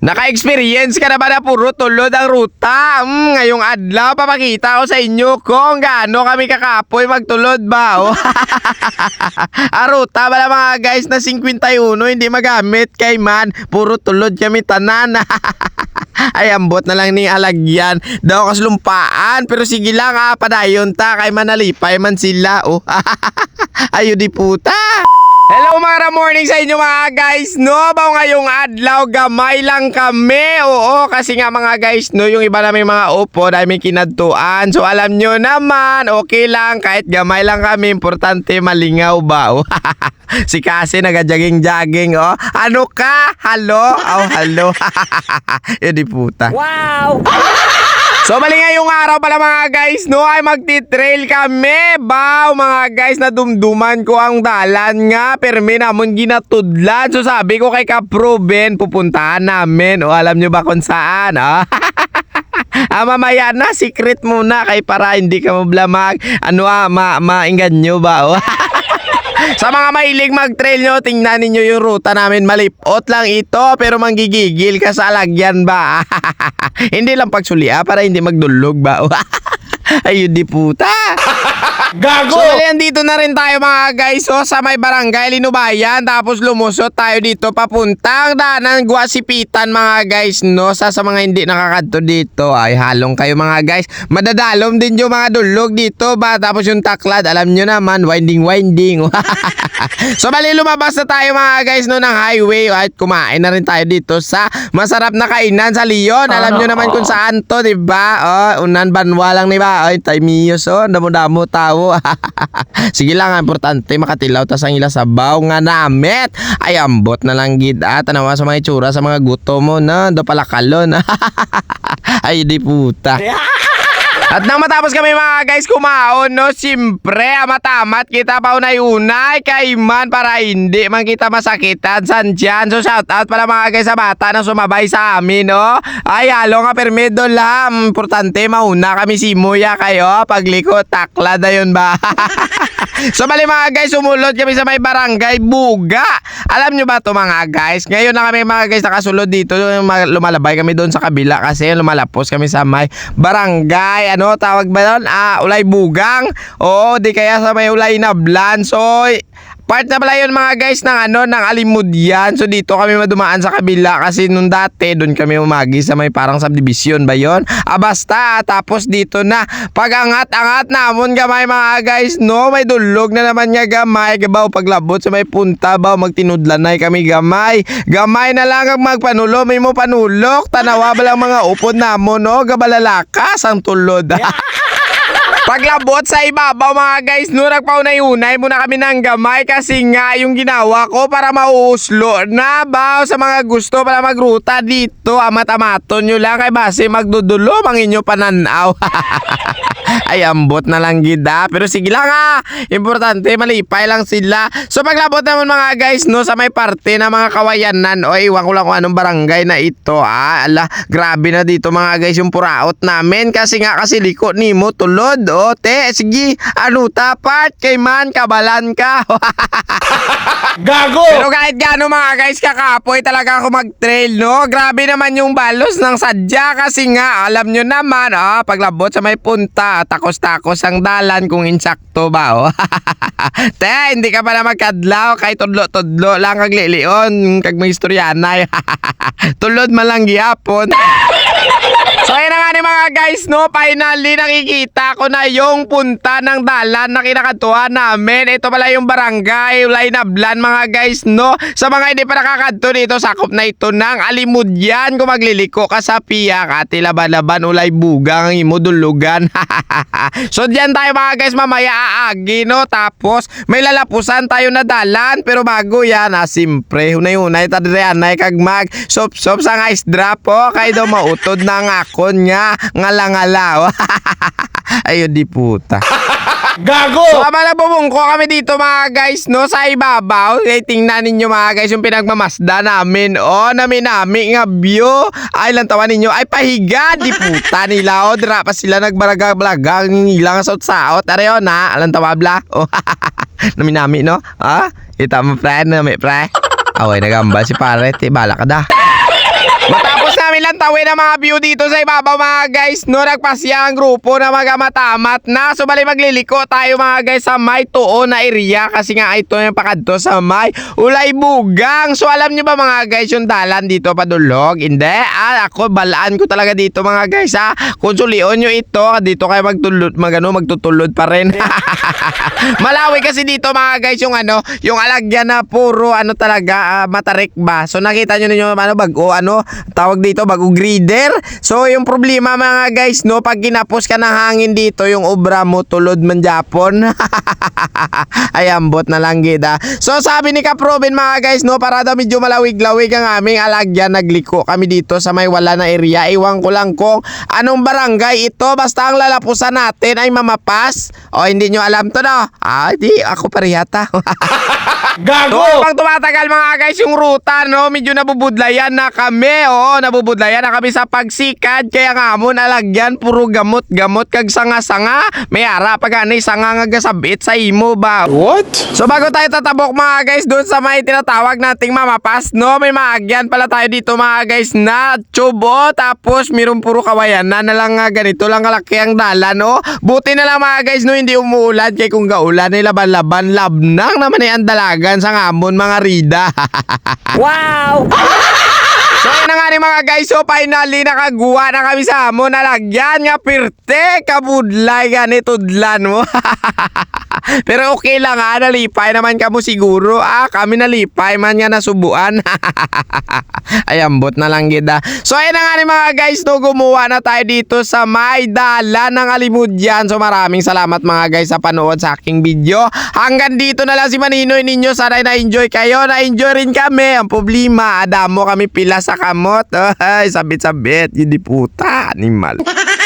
Naka-experience ka na ba na puro tulod ang ruta? Mm, ngayong adlaw, papakita ko sa inyo kung gaano kami kakapoy magtulod ba? Oh. ang ruta pala mga guys na 51 hindi magamit kay man. Puro tulod kami tanan. Ay, ambot na lang ni alagyan. Daw kas lumpaan. Pero sige lang ha, padayon ta. Kay manalipay man sila. Oh. Ayo di puta. Hello mga morning sa inyo mga guys no Baw ngayong adlaw gamay lang kami Oo kasi nga mga guys no Yung iba namin mga upo dahil may kinadtuan So alam nyo naman okay lang Kahit gamay lang kami Importante malingaw ba oh. Si kasi nagadjaging-jaging oh Ano ka? Halo? Oh halo Yun di puta Wow! So mali ngayong araw pala mga guys no ay magti-trail kami. Baw mga guys na dumduman ko ang dalan nga permi namon ginatudlan. So sabi ko kay Kaproben pupuntahan namin. O alam nyo ba kung saan? Ah? ah, mamaya na, secret muna kay para hindi ka mablamag. Ano ah, ma mainggan nyo ba? Oh. Sa mga mahilig mag-trail nyo, tingnan ninyo yung ruta namin. Malipot lang ito, pero manggigigil ka sa alagyan ba? hindi lang pagsulia para hindi magdulog ba? Ayun di puta. Gago! So, dali, andito na rin tayo mga guys. So, sa may barangay Linubayan. Tapos lumusot tayo dito papuntang daanan Guasipitan mga guys. No? Sa, sa mga hindi nakakadto dito. Ay, halong kayo mga guys. Madadalom din yung mga dulog dito ba? Tapos yung taklad, alam nyo naman, winding winding. so, bali lumabas na tayo mga guys no, ng highway. At kumain na rin tayo dito sa masarap na kainan sa Leon. Alam nyo naman kung saan to, di ba? Oh, unan banwa lang, di ba? Ay, tay miyos, oh. Damo-damo tao. Sige lang, ang importante makatilaw tas ang ila sabaw nga namet. Ay ambot na lang gid at tanawa sa mga itsura sa mga guto mo na do pala kalon. Ay di puta. At nang matapos kami mga guys kumaon no, siyempre matamat kita pa unay-unay kay man para hindi man kita masakitan san dyan. So shout out pala mga guys sa bata na sumabay sa amin no. Ay halo nga permido lang. Importante mauna kami si Muya kayo. Pagliko takla na yun ba? so bali mga guys sumulod kami sa may barangay Buga. Alam nyo ba to mga guys? Ngayon na kami mga guys nakasulod dito. Lumalabay kami doon sa kabila kasi lumalapos kami sa may barangay. Ano tawag ba doon? Ah, ulay bugang. Oo, di kaya sa may ulay na blan. Part na pala yun mga guys ng ano, ng alimudyan. So, dito kami madumaan sa kabila kasi nung dati doon kami umagi sa may parang subdivision ba yun? Ah, basta. Tapos dito na. Pag-angat-angat namon gamay mga guys, no? May dulog na naman nga gamay. Gabaw paglabot sa may punta ba magtinudlanay kami gamay. Gamay na lang ang magpanulo. May mo panulok. Tanawa ba lang mga upod namo, no? Gabalalakas ang tulod. Paglabot sa ibabaw mga guys, no, nagpaunay-unay muna kami ng gamay kasi nga yung ginawa ko para mauuslo na ba sa mga gusto para magruta dito, amat-amaton nyo lang kay base magdudulo ang inyo pananaw. Ay, ambot na lang gida. Pero sige lang ha. Importante, malipay lang sila. So, paglabot naman mga guys, no, sa may parte na mga kawayanan. O, iwan ko lang kung anong barangay na ito, ha. Ala, grabe na dito mga guys yung puraot namin. Kasi nga, kasi liko ni mo tulod. O, te, sige. Ano tapat? Kay man, kabalan ka. Gago! Pero kahit gaano mga guys, kakapoy talaga ako mag-trail, no? Grabe naman yung balos ng sadya kasi nga, alam nyo naman, ah, paglabot sa may punta, takos-takos ang dalan kung insakto ba, oh. Te, hindi ka pa na magkadlaw, kay tudlo-tudlo lang kag lilion, kag may istoryanay. Tulod man lang gyapon. So ayun na nga ni mga guys no, finally nakikita ko na yung punta ng dalan na kinakatuwa namin. Ito pala yung barangay, ulay na blan mga guys no. Sa mga hindi pa nakakadto dito, sakop na ito ng alimudyan. Kung magliliko ka sa piyak at laban-laban ulay bugang imo dulugan. so diyan tayo mga guys mamaya aagi no. Tapos may lalapusan tayo na dalan pero bago yan ah, simpre hunay-hunay tadreanay kag mag sop-sop sa nga drop po kay do mautod na nga akon nga ngala-ngala. Ayun di puta. Gago! So, habang nabubungko kami dito mga guys, no, sa ibabaw, eh, tingnan ninyo mga guys yung pinagmamasda namin. Oh, nami-nami nga view. Ay, lang tawa ninyo. Ay, pahiga, di puta nila. Oh, dira pa sila nagbaragag-balagang nilang saot-saot. Are yun, ha? Alang tawa, bla. Oh, nami-nami, no? Ha? Ita mo, pre, nami, pre. Away, nagamba si pare. Ti, bala ka da. Yan, tawin ang mga view dito sa ibabaw mga guys. No, nagpasya ang grupo na mga matamat na. So, bali magliliko tayo mga guys sa may tuo na area. Kasi nga ito yung pakadto sa may ulay bugang. So, alam nyo ba mga guys yung dalan dito padulog? Hindi. Ah, ako, balaan ko talaga dito mga guys ha. Konsulion nyo ito. Dito kayo magtulod, magano, magtutulod pa rin. Malawi kasi dito mga guys yung ano, yung alagyan na puro ano talaga, ah, matarik ba. So nakita nyo ninyo ano bago ano, tawag dito bago greeder. So yung problema mga guys no, pag kinapos ka ng hangin dito, yung obra mo tulod man Japon. Ay ambot na lang gida. So sabi ni Kaproben mga guys no, para daw medyo malawig-lawig ang aming alagyan, nagliko kami dito sa may wala na area. Iwan ko lang kung anong barangay ito, basta ang lalapusan natin ay mamapas. O hindi nyo alam to no? Ah, di ako parihata. Gago! So, pag tumatagal mga guys yung ruta, no, medyo nabubudlayan na kami, oo, nabubudlayan na kami sa pagsikad, kaya nga mo nalagyan, puro gamot-gamot, kag sanga-sanga, may ara pag anay sanga nga gasabit sa imo ba? What? So bago tayo tatabok mga guys doon sa may tinatawag nating mamapas, no, may maagyan pala tayo dito mga guys na tubo, tapos mayroon puro kawayan na na lang nga ganito lang kalaki ang dala, no. Buti na lang mga guys, no, hindi umuulan, kay kung gaulan, ay laban-laban, labnang naman ay ang dalagan sa ngamon mga rida. Wow! So yun nga ni mga guys, so finally nakaguha na kami sa amon nalagyan nga pirte kabudlay gani tudlan mo. Pero okay lang ha, nalipay naman kamo siguro. Ah, kami nalipay man nga nasubuan. Ay, ambot na lang gida. So ayun na nga ni mga guys, no, gumawa na tayo dito sa may dala ng Alimudyan. So maraming salamat mga guys sa panood sa aking video. Hanggang dito na lang si Maninoy ninyo. Sana na-enjoy kayo. Na-enjoy rin kami. Ang problema, adamo kami pila sa kamot. Ay, sabit-sabit. Hindi puta, animal.